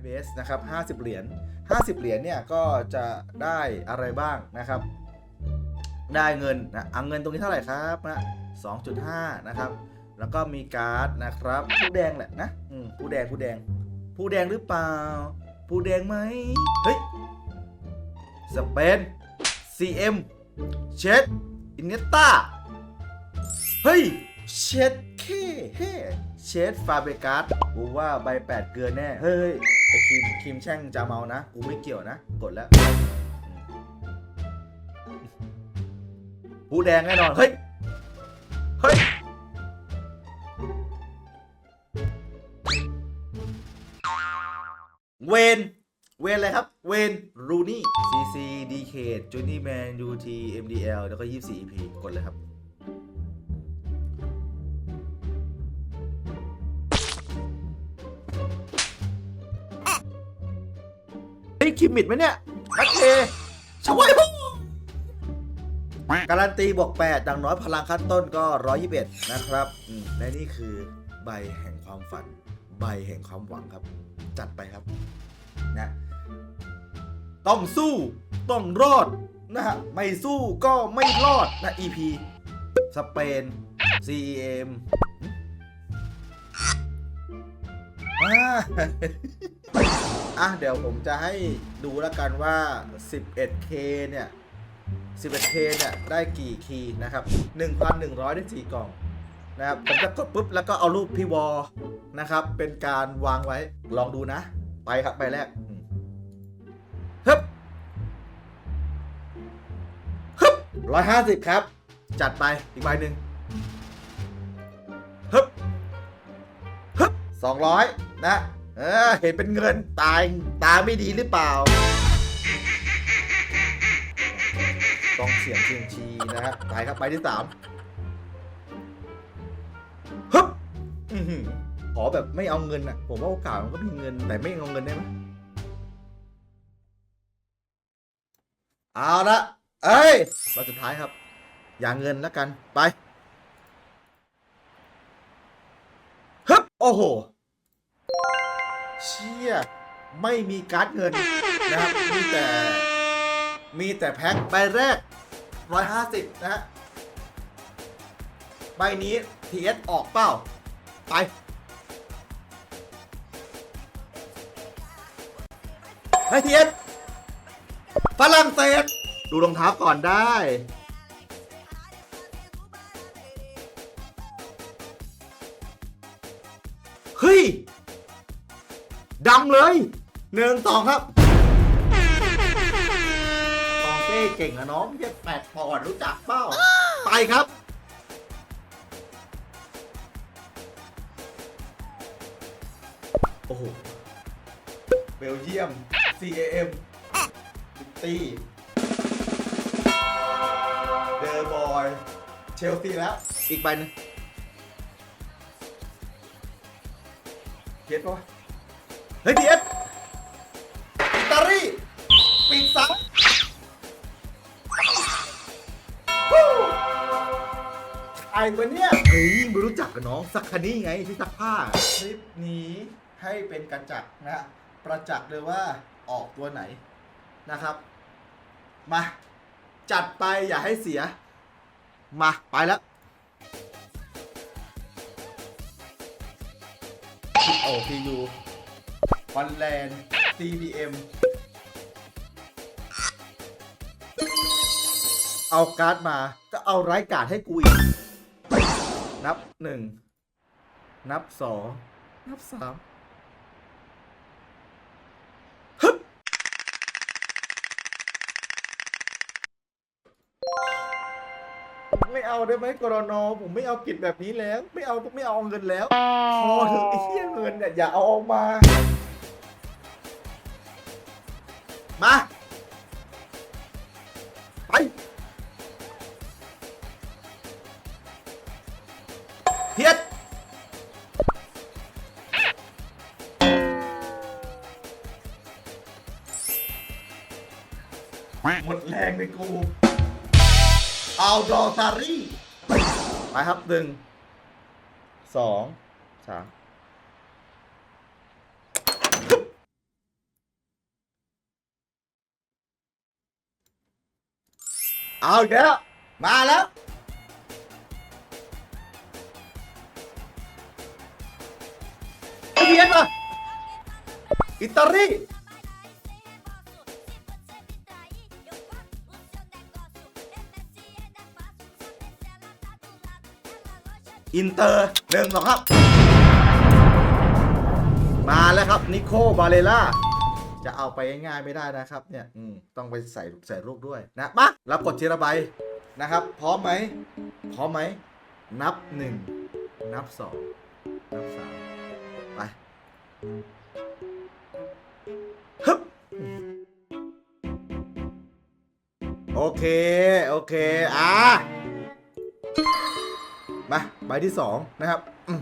เบสนะครับ50 เหรียญ50 เหรียญเนี่ยก็จะได้อะไรบ้างนะครับ ได้เงินนะเอาเงินตรงนี้เท่าไหร่ครับนะ2.5 นะครับ แล้วก็มีการ์ดนะครับผู้แดงแหละนะอืมผู้แดงผู้แดง ผู้แดงหรือเปล่า ผู้แดงไหมเฮ้ยสเปน CM เชดอินเนต้าเฮ้ยเชดเคเฮ้เชดฟาเบกัสกูว่าใบแปดเกลือแน่ เฮ้ย ไอคิมคิมแช่งจะเมานะ กูไม่เกี่ยวนะ กดแล้วผู้แดงแน่นอน เฮ้ย เฮ้ย เวน เวนอะไรครับ เวน รูนี่ CC DK จูนี่แมน UT MDL แล้วก็ 24 EP กดเลยครับ คิมมิดไหมเนี่ยนักเทชวยพุ่งการันตีบวก8ดังน้อยพลังขั้นต้นก็ 121 นะครับอืมและนี่คือใบแห่งความฝัน ใบแห่งความหวังครับ จัดไปครับนะต้องสู้ต้องรอดนะฮะไม่สู้ก็ไม่รอดนะ EP สเปน CEM อ่า อะเดี๋ยวผมจะให้ดูแล้วกันว่า 11K เนี่ย 11K เนี่ยได้กี่คีย์นะครับ 1,100 ได้4กล่องนะครับ ผมจะกดปุ๊บแล้วก็เอารูปพี่วอนะครับ เป็นการวางไว้ ลองดูนะ ไปครับ ไปแรกฮึบฮึบร้อยห้าสิบครับ จัดไปอีกใบหนึ่งฮึบฮึบสองร้อยนะ เออเห็นเป็นเงินตายตาไม่ดีหรือเปล่า ต้องเสียงเชียงชีนะฮะไปครับไปที่สามฮึบขอแบบไม่เอาเงินอะ ผมว่าโอกาสมันก็มีเงินแต่ไม่เอาเงินได้ไหมเอาละเอ้ยมาสุดท้ายครับ อย่าเงินแล้วกันไปฮึบโอ้โห เชี่ยไม่มีการ์ดเงินนะครับมีแต่มีแต่แพ็คใบแรก 150 นะฮะใบนี้ TS ออกเปล่า ไปให้ TS ฝรั่งเศสดูรองเท้าก่อนได้ เฮ้ย ดำเลยหนึ่งสองครับตองเต้เก่งอะน้องไม่ใช่แปดปอนด์รู้จักเปล่าไปครับโอ้โหเบลเยียม CAM ซิตี้เดอร์บอย เชลซีแล้ว อีกใบหนึงเทียดปะวะ เฮ้ยเทียดอิตาลีปิดซับไอ้คนเนี้ยเฮ้ยไม่รู้จักกับน้องสักคนนี้ไงที่ซักผ้า คลิปนี้ให้เป็นกระจักนะ ประจักษ์เลยว่าออกตัวไหนนะครับ มา จัดไปอย่าให้เสีย มา ไปแล้ว โอพียู ฮอลแลนด์ CBM เอาการ์ดมาก็เอาไร้การ์ดให้กูอีก นับหนึ่ง นับสองนับสามฮึบไม่เอาได้ไหมกรนผมไม่เอากิจแบบนี้แล้ว ไม่เอาไม่เอาเงินแล้วพอเถอะไอ้เหี้ยเงินเนี่ยอย่าเอาออกมา มา ไปเทียดหมดแรงในกู เอาดอซารี่ ไปครับหนึ่งสองสาม เอาอีกแล้วมาแล้วไอเบียนมาอิตาลีอินเตอร์หนึ่งสองครับ มาแล้วครับ นิโคบาเลล่า จะเอาไปง่ายๆไม่ได้นะครับเนี่ยอืมต้องไปใส่ใส่ลูกด้วยนะมารับกดทีละใบนะครับ พร้อมไหมพร้อมไหมนับหนึ่งนับสองนับสามไปฮึบโอเค โอเค อะมาใบที่สองนะครับอืม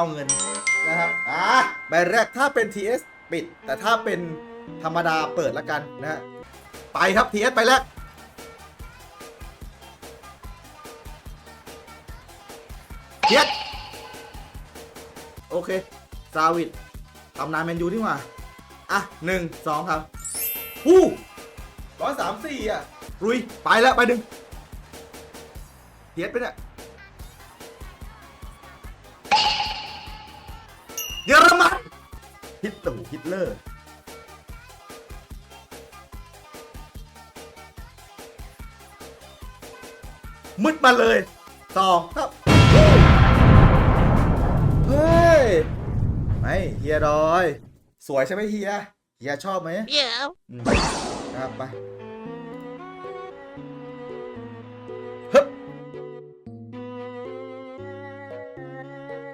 เอาเงินนะครับอ่าใบแรกถ้าเป็น TS ปิด แต่ถ้าเป็นธรรมดาเปิดละกันนะฮะไปครับ TS ไปแล้ว TS โอเคซาวิดตำนานแมนยูที่ว่า อะหนึ่งสองครับฮู้ร้อยสามสี่อะ รุย ไปแล้ว ไปดึง TS ไปเนี่ย ตตูฮิตเลอร์ มืดมาเลย ต่อครับ เฮ้ย ไม่เฮียดอย สวยใช่ไหมเฮีย เฮียชอบไหม Yeah. อืมครับไปฮึบ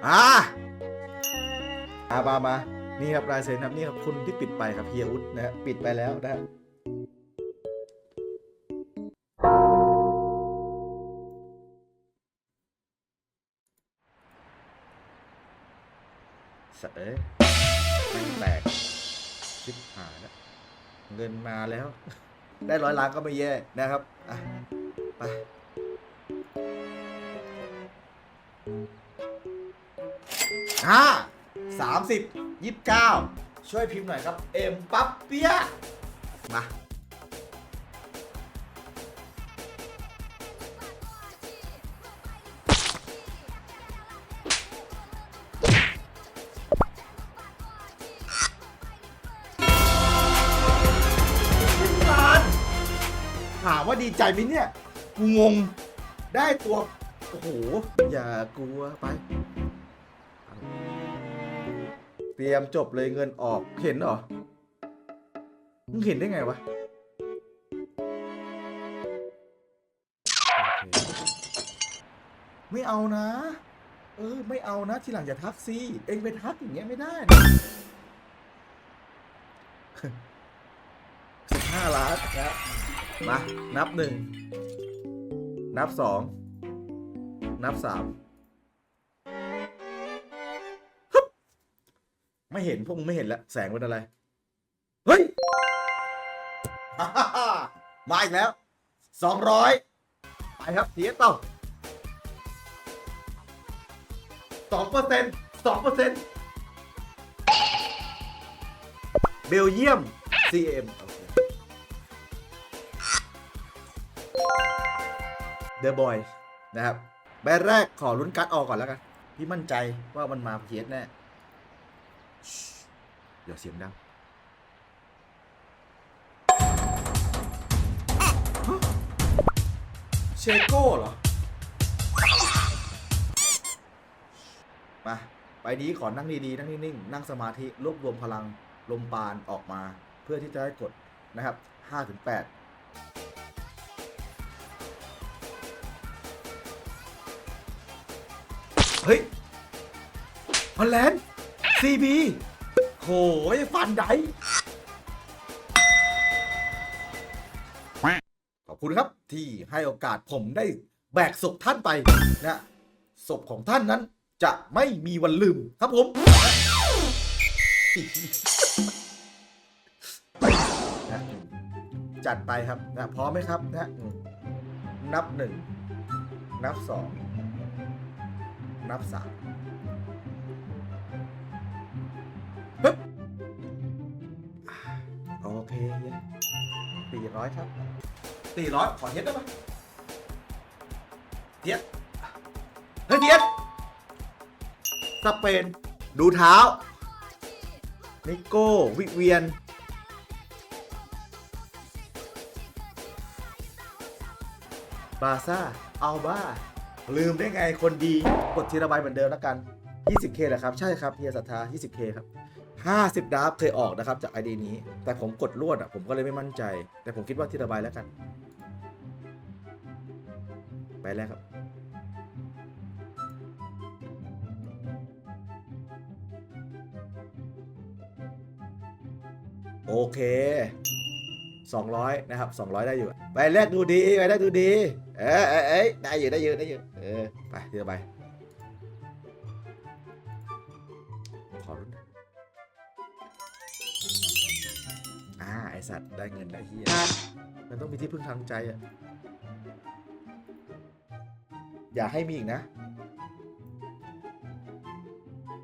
อ่าอามามา นี่ครับลายเซ็นครับนี่ครับคุณที่ปิดไปครับเฮียอุดนะฮะปิดไปแล้วนะฮะสะเอ้ยแม่งแตกชิบหายแล้วเงินมาแล้ว ได้ร้อยล้านก็ไม่แย่นะครับอะไปห้าสามสิบ ยี่สิบเก้าช่วยพิมพ์หน่อยครับ เอ็มปั๊บเปียะมาล้านถามว่าดีใจไหมเนี่ย กูงง ได้ตัว โอ้โห อย่ากลัวไป เตรียมจบเลยเงินออกเห็นเหรอ มึงเห็นได้ไงวะ ไม่เอานะ เออ ไม่เอานะ ทีหลังอย่าทักสิเองไปทักอย่างเงี้ยไม่ได้นะสิบห้าล้านนะมา นับหนึ่ง นับสอง นับสาม ไม่เห็นพวกมึงไม่เห็นแล้วแสงเป็นอะไร เฮ้ยมาอีกแล้วสองร้อยไปครับเทียต่อสองเปอร์เซ็นต์สองเปอร์เซ็นต์เบลเยียม CM โอเคเดอะบอยนะครับ ใบแรกขอลุ้นการ์ดออกก่อนแล้วกัน พี่มั่นใจว่ามันมาเพียสแน่ชิ เดี๋ยวเสียงดังฮะเชโก้เหรอ มา ไปนี้ขอนั่งดีๆ นั่งนิ่งๆ นั่งสมาธิ รวบรวมพลังลมปานออกมา เพื่อที่จะได้กดนะครับ5-8เฮ้ยฮอลแลนด์ซีบี โหยฟันไดขอบคุณครับที่ให้โอกาสผมได้แบกศพท่านไปนะศพของท่านนั้นจะไม่มีวันลืมครับผมนะจัดไปครับนะพร้อมไหมครับนะนับหนึ่งนับสองนับสาม 400ครับ400ขอเทียบได้ไหมเทียบเฮ้ยเทียบสเปน ดูเท้า นิโก้ วิเวียน บาซ่า อัลบาลืมได้ไงคนดี กดทีละใบเหมือนเดิมแล้วกัน 20k แหละครับ ใช่ครับเฮียศรัทธา 20k ครับ 50ดราฟเคยออกนะครับจาก ID นี้ แต่ผมกดรวดอะผมก็เลยไม่มั่นใจ แต่ผมคิดว่าทีละใบแล้วกัน ไปแรกครับ โอเค 200 นะครับ 200 ได้อยู่ใบแรกดูดีใบแรกดูดี เอ้ยเอ้ยเอ้ได้อยู่ได้อยู่ได้อยู่เออไปทีละใบขอรุ่น ไอสัตว์ได้เงินได้เฮียมันต้องมีที่พึ่งทางใจอะอย่าให้มีอีกนะ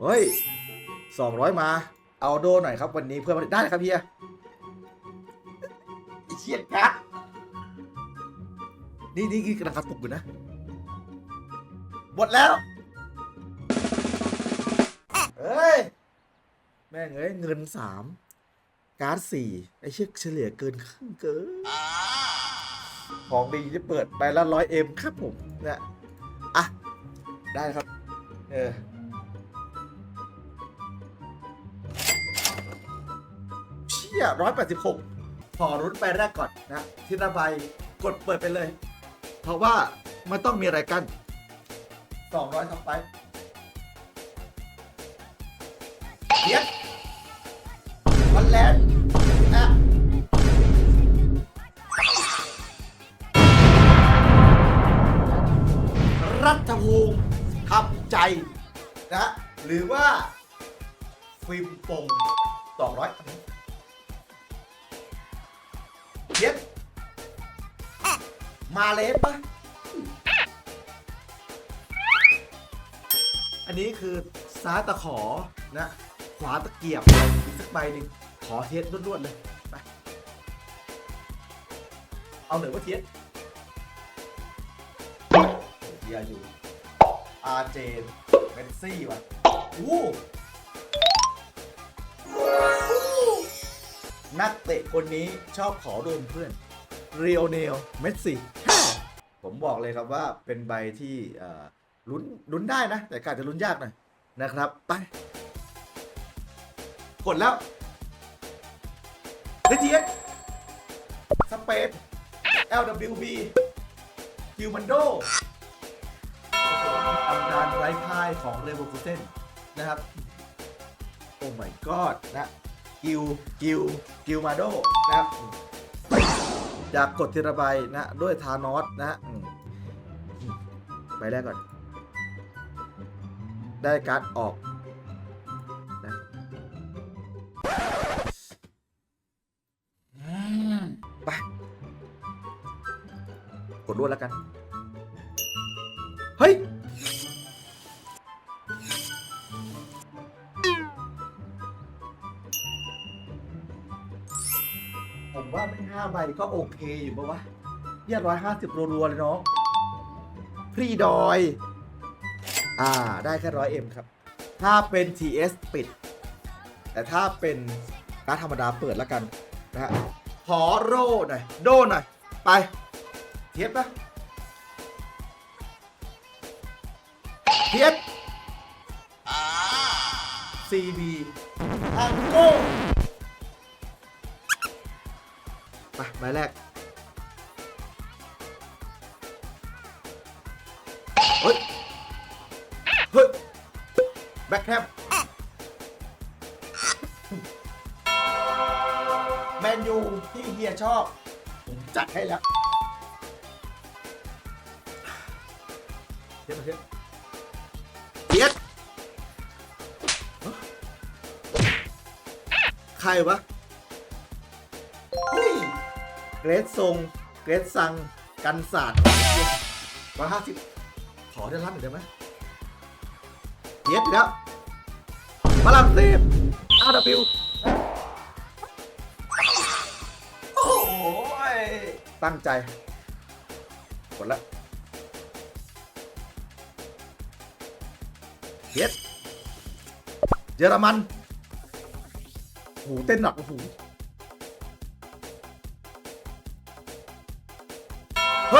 เฮ้ย200มา เอาโดหน่อยครับวันนี้เพื่อนมาได้ครับเฮียไอ้เชี่ยกะนี่นี่กำลังกระตุกอยู่นะ หมดแล้วเอ้ย แม่งเอ้ยเงินสาม การ์ดสี่ไอ้เชี่ยเฉลี่ยเกินครึ่งเกินของดีจะเปิดไปละร้อยเอ็มครับผมเนี่ยอะ ได้ครับ เออเชี่ยร้อยแปดสิบหกพอรุ้นไปแรกก่อนนะทีละใบกดเปิดไปเลย เพราะว่ามันต้องมีอะไรกันสองร้อยทำไปเดียดวันแลนด์ ภูมิทับใจนะหรือว่า ฟิล์มปงสองร้อยเย็ดมาเลสปะอันนี้คือซ้ายตะขอนะ ขวาตะเกียบอีกสักใบหนึ่งขอเทสรวดๆเลยไปเอาหนึ่งว่าเทสเฮียอยู่ อาร์เจนเมนซี่ว่ะอู้นักเตะคนนี้ชอบขอโดนเพื่อนเรียวเนลเมสซี่ผมบอกเลยครับว่าเป็นใบที่เอ่อลุ้นลุ้นได้นะ แต่การจะลุ้นยากหน่อยนะครับ ไป กดแล้วเดทีเอสสเปน LWB คิวมันโด ตำนานไร้พ่ายของเลเวอร์คูเซนนะครับ โอ้ my god นะ กิว กิว กิวมาโดนะครับอยากกดทีละใบนะ ด้วยทานอสนะอืมใบแรกก่อน ได้การ์ดออกนะไป กดรวดแล้วกัน ว่าไม่ห้าใบก็โอเคอยู่ปะวะเยี่ยร้อยห้าสิบรัวๆเลยเนาะพรีดอย อ่า ได้แค่ร้อยเอ็มครับ ถ้าเป็น TS ปิด แต่ถ้าเป็นการดธรรมดาเปิดแล้วกันนะฮะขอโร่หน่อย โดหน่อย ไป เทียบปะเทียบ CB อังโก้ ไปใบแรกเฮ้ย เฮ้ย แบ็คแคมแมนยูที่เฮียชอบ ผมจัดให้แล้วเทียบมาเทียบเทียบใครวะ เกรดทรงเกรดซัง กันศาสตร์ร้อยห้าสิบขอได้รับหน่อยได้ไหมเย็ดแล้วฝรั่งเศสอาร์บิวโอ้ยตั้งใจ กดละเฮ็ดเยอรมันโอ้โหเต้นหนักโอ้โห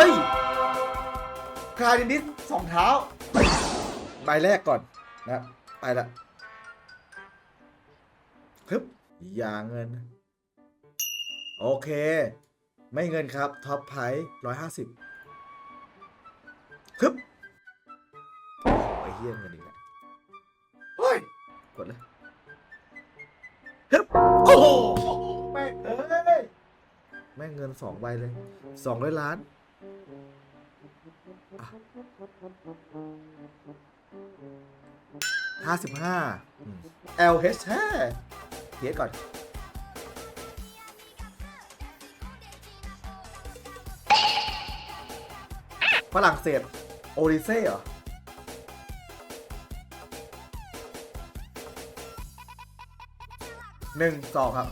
ฮ้ยคลาดินิสสองเท้า ใบแรกก่อนนะ ไปละฮึบอย่าเงิน โอเค ไม่เงินครับ ท็อปไพร้อยห้าสิบฮึบโอ้โหไอ้เฮี้ยเงินอีกแล้วเฮ้ย กดเลยฮึบโอ้โหแม่งเอ้ย แม่งเงินสองใบเลยสองร้อยล้าน ห้าสิบห้า LH แฮ่เทียก่อน ฝรั่งเศส โอริเซ่เหรอ หนึ่งสองครับ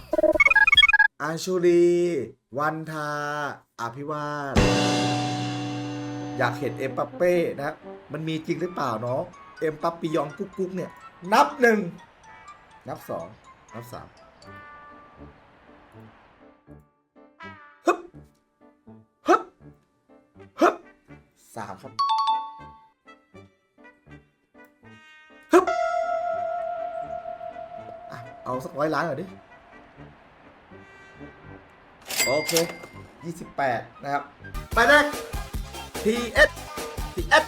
อาชูรี วันทาอภิวาสอยากเห็นเอ็มปัปเป้นะครับมันมีจริงหรือเปล่าน้องเอ็มปัปปิยองกุ๊กกุ๊กเนี่ยนับหนึ่งนับสองนับสามฮึบฮึบฮึบสามครับฮึบเอาสักร้อยล้านก่อนดิ โอเค 28 นะครับไปแรก TS TS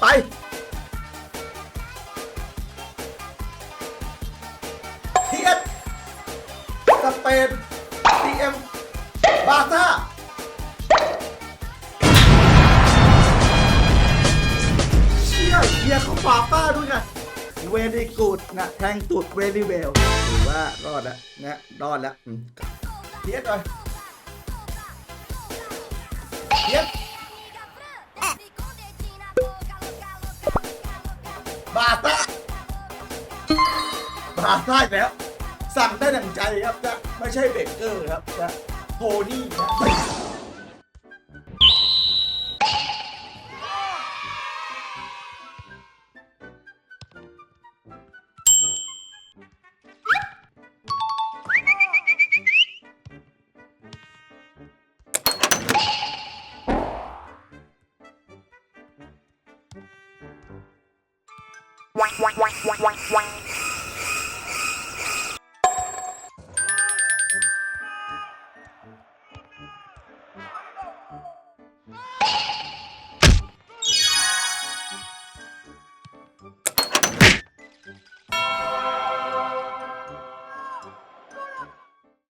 ไป TS สเปน TM บาซ่าเชี่ยเฮียเขาบาซ่าด้วยนะ เวดีกูดนะแทงตุดเวดีเวลถือว่ารอดแล้วนะรอดแล้วเทียดเลยเทียดบาซ่าบาซ่าแล้ว สั่งได้ดังใจครับจะไม่ใช่เบเกอร์ครับจะโทนี่นะ Whack,